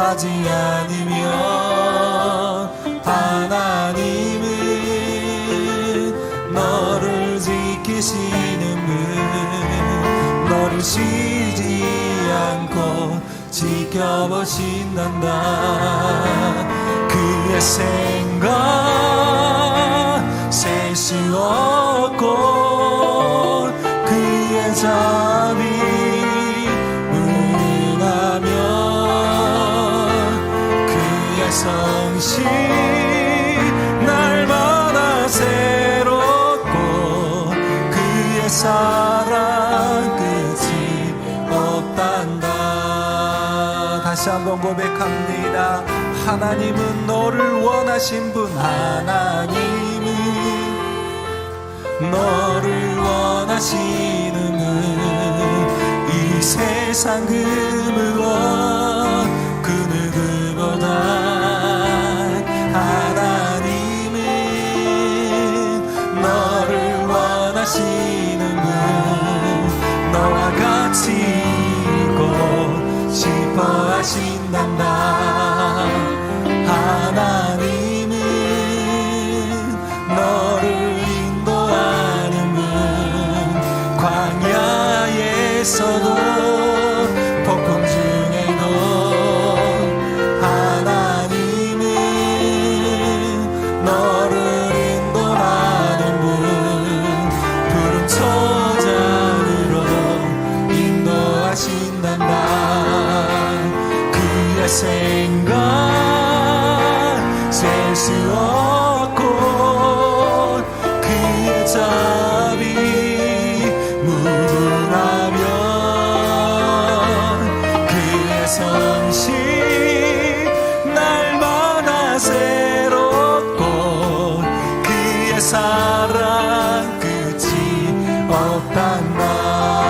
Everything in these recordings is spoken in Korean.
하지 않으면 하나님은 너를 지키시는 분 너를 쉬지 않고 지켜보신단다. 그의 생각 셀 수 없 다 다시 한번 고백합니다. 하나님은 너를 원하신 분 하나님은 너를 원하시는 분 이 세상 그 무엇 하신단다 하나님은 너를 인도하는 분. 광야에서도 날마다 새롭고 그의 사랑 끝이 없단다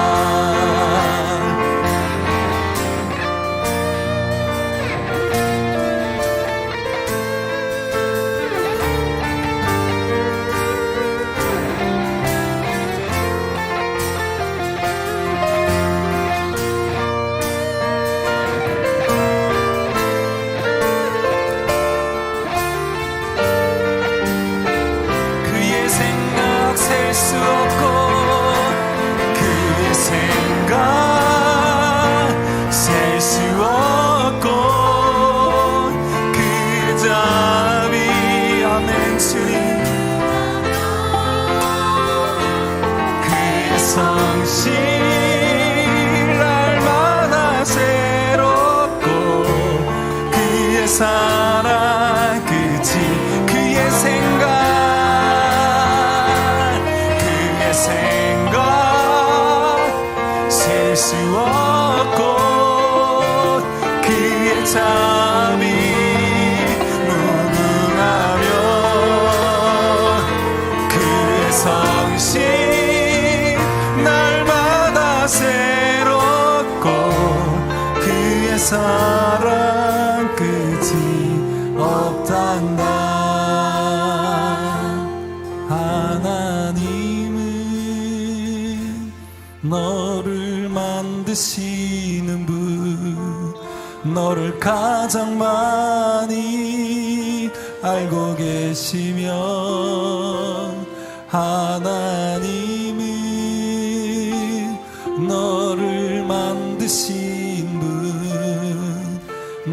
사랑 끝이 그의 생각 그의 생각 셀 수 없고 그의 자비 무궁하며 그의 성실 날마다 새롭고 그의 사랑 없단다. 하나님은 너를 만드시는 분 너를 가장 많이 알고 계시면 하나님은 너를 만드신 분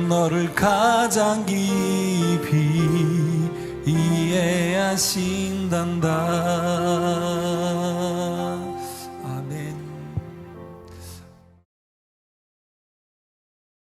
너를 가장 깊이 이해하신단다